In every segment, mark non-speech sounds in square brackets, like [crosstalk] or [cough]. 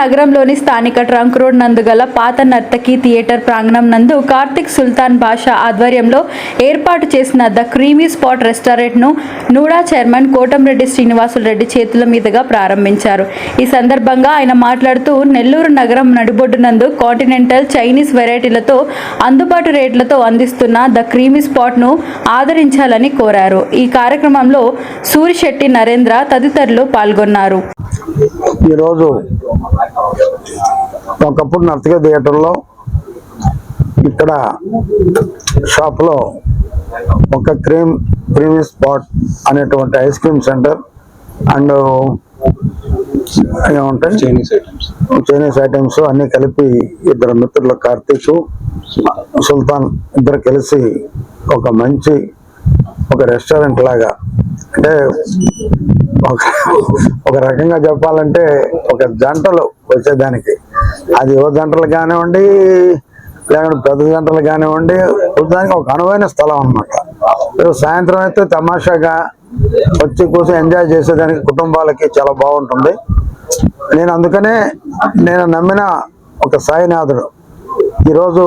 నగరంలోని స్థానిక trunk road నందు గల పాత నర్తకి థియేటర్ ప్రాంగణం నందు కార్తిక్ సుల్తాన్ బాషా ఆధ్వర్యంలో ఏర్పాటు చేసిన ద క్రీమీ స్పాట్ రెస్టారెంట్ను నూడా చైర్మన్ కోటంరెడ్డి శ్రీనివాసులు రెడ్డి చేతుల మీదుగా ప్రారంభించారు. ఈ సందర్భంగా ఆయన మాట్లాడుతూ నెల్లూరు నగరం నడిబొడ్డు నందు కాంటినెంటల్ చైనీస్ వెరైటీలతో అందుబాటు రేట్లతో అందిస్తున్న ద క్రీమీ స్పాట్ను ఆదరించాలని కోరారు. ఈ కార్యక్రమంలో సూరిశెట్టి నరేంద్ర తదితరులు పాల్గొన్నారు. ఈరోజు ఒకప్పుడు నర్తక థియేటర్లో ఇక్కడ షాప్లో ఒక క్రీమ్ క్రీమీ స్పాట్ అనేటువంటి ఐస్ క్రీమ్ సెంటర్ అండ్ ఏమంటాయి చైనీస్ ఐటమ్స్ చైనీస్ ఐటమ్స్ అన్ని కలిపి ఇద్దరు మిత్రులు కార్తీక్ సుల్తాన్ ఇద్దరు కలిసి ఒక మంచి ఒక రెస్టారెంట్ లాగా అంటే ఒక రకంగా చెప్పాలంటే ఒక జంటలు వచ్చేదానికి. అది యువ జంటలు కానివ్వండి లేకుంటే పెద్ద జంటలు కానివ్వండి దానికి ఒక అనువైన స్థలం అనమాట సాయంత్రం అయితే తమాషాగా వచ్చి కూర్చొని ఎంజాయ్ చేసేదానికి కుటుంబాలకి చాలా బాగుంటుంది. నేను అందుకనే నేను నమ్మిన ఒక సాయినాథుడు. ఈరోజు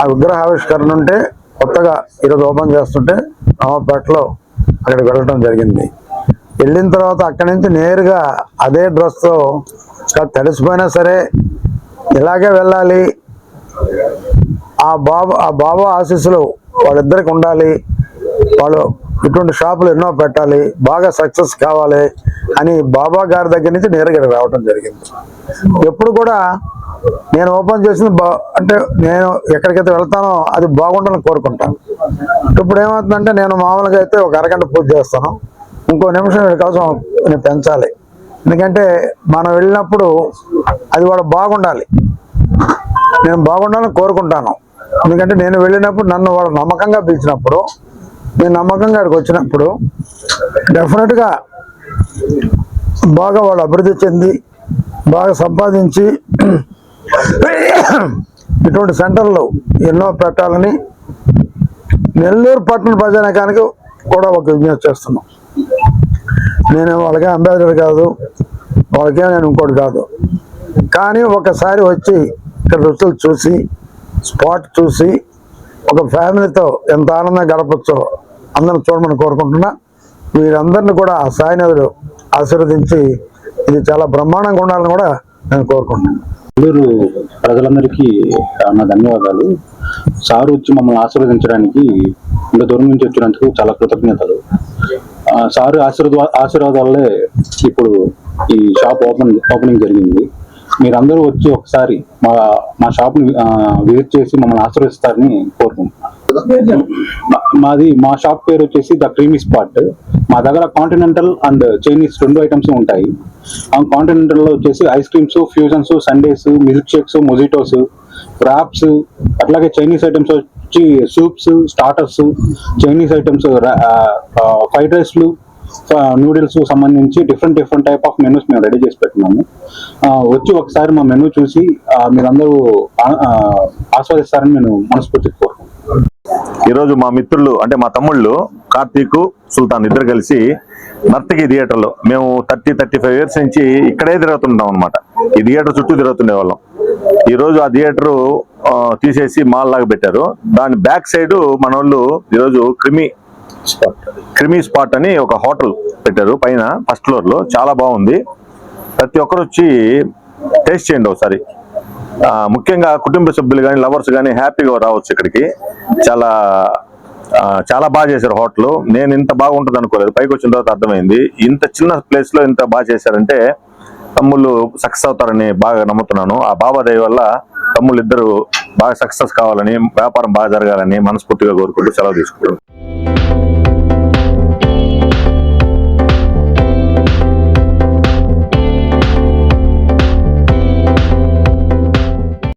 ఆ విగ్రహావిష్కరణ ఉంటే కొత్తగా ఈరోజు ఓపెన్ చేస్తుంటే నవాపేటలో అక్కడికి వెళ్ళడం జరిగింది. వెళ్ళిన తర్వాత అక్కడి నుంచి నేరుగా అదే డ్రెస్తో తడిసిపోయినా సరే ఇలాగే వెళ్ళాలి. ఆ బాబా ఆ బాబా ఆశీస్సులు వాళ్ళిద్దరికి ఉండాలి. వాళ్ళు ఇటువంటి షాపులు ఎన్నో పెట్టాలి. బాగా సక్సెస్ కావాలి అని బాబా గారి దగ్గర నుంచి నేరుగా ఇక్కడికి రావడం జరిగింది. ఎప్పుడు కూడా నేను ఓపెన్ చేసిన బా అంటే నేను ఎక్కడికైతే వెళ్తానో అది బాగుండాలని కోరుకుంటాను. ఇప్పుడు ఏమవుతుందంటే నేను మామూలుగా అయితే ఒక అరగంట పూజ చేస్తాను. ఇంకో నిమిషం కోసం నేను పెంచాలి. ఎందుకంటే మనం వెళ్ళినప్పుడు అది కూడా బాగుండాలి. నేను బాగుండాలని కోరుకుంటాను. ఎందుకంటే నేను వెళ్ళినప్పుడు నన్ను వాడు నమ్మకంగా పిలిచినప్పుడు నేను నమ్మకంగా అక్కడికి వచ్చినప్పుడు డెఫినెట్గా బాగా వాళ్ళు అభివృద్ధి చెంది బాగా సంపాదించి [coughs] ఇటువంటి సెంటర్లు ఎన్నో పెట్టాలని నెల్లూరు పట్టణ ప్రజానికానికి కూడా ఒక విజ్ఞప్తి చేస్తున్నాం. నేను వాళ్ళకే అంబేద్కర్ కాదు వాళ్ళకే నేను ఇంకోటి కాదు. కానీ ఒకసారి వచ్చి ఇక్కడ రుచులు చూసి స్పాట్ చూసి ఒక ఫ్యామిలీతో ఎంత ఆనందంగా గడపచ్చో అందరిని చూడమని కోరుకుంటున్నా. వీరందరిని కూడా ఆ ఆశీర్వదించి ఇది చాలా బ్రహ్మాండంగా ఉండాలని కూడా నేను కోరుకుంటున్నాను. నెల్లూరు ప్రజలందరికీ నా ధన్యవాదాలు. సారు వచ్చి మమ్మల్ని ఆశీర్వదించడానికి ఇంత దూరం నుంచి వచ్చినందుకు చాలా కృతజ్ఞతలు. ఆ, సారు ఆశీర్వా ఆశీర్వాదాలే ఇప్పుడు ఈ షాప్ ఓపెన్ ఓపెనింగ్ జరిగింది. మీరందరూ వచ్చి ఒకసారి మా మా షాప్ని విజిట్ చేసి మమ్మల్ని ఆశీర్వదిస్తారని కోరుకుంటున్నాను. మాది మా షాప్ పేరు వచ్చేసి ద క్రీమీ స్పాట్. మా దగ్గర కాంటినెంటల్ అండ్ చైనీస్ రెండు ఐటమ్స్ ఉంటాయి. ఆ కాంటినెంటల్లో వచ్చేసి ice creams fusions sundaes milk shakes mojitos wraps అట్లాగే చైనీస్ ఐటమ్స్ వచ్చి soups starters Chinese items fried రైస్లు noodles సంబంధించి different different type of menus మేము రెడీ చేసి పెట్టినాము వచ్చి ఒకసారి మా మెనూ చూసి మీరందరూ ఆస్వాదిస్తారని నేను మనస్ఫూర్తి కోరుకుంటున్నాను. ఈరోజు మా మిత్రులు అంటే మా తమ్ముళ్ళు కార్తీక్ సుల్తాన్ ఇద్దరు కలిసి నర్తకి థియేటర్లో మేము థర్టీ థర్టీ ఫైవ్ ఇయర్స్ నుంచి ఇక్కడే తిరుగుతుంటాం అనమాట ఈ థియేటర్ చుట్టూ తిరుగుతుండే వాళ్ళం. ఈరోజు ఆ థియేటర్ తీసేసి మాల్ లాగా పెట్టారు. దాని బ్యాక్ సైడ్ మన వాళ్ళు ఈరోజు క్రిమి క్రిమి స్పాట్ అని ఒక హోటల్ పెట్టారు. పైన ఫస్ట్ ఫ్లోర్లో. చాలా బాగుంది. ప్రతి ఒక్కరు వచ్చి టేస్ట్ చేయండి ఒకసారి. ముఖ్యంగా కుటుంబ సభ్యులు కానీ లవర్స్ కానీ హ్యాపీగా రావచ్చు ఇక్కడికి. చాలా చాలా బాగా చేశారు హోటల్. నేను ఇంత బాగుంటుంది అనుకోలేదు. పైకి వచ్చిన తర్వాత అర్థమైంది. ఇంత చిన్న ప్లేస్లో ఇంత బాగా చేశారంటే తమ్ముళ్ళు సక్సెస్ అవుతారని బాగా నమ్ముతున్నాను. ఆ బాబాదేవి వల్ల తమ్ముళ్ళు ఇద్దరు బాగా సక్సెస్ కావాలని వ్యాపారం బాగా జరగాలని మనస్ఫూర్తిగా కోరుకుంటూ సెలవు తీసుకుంటున్నాను.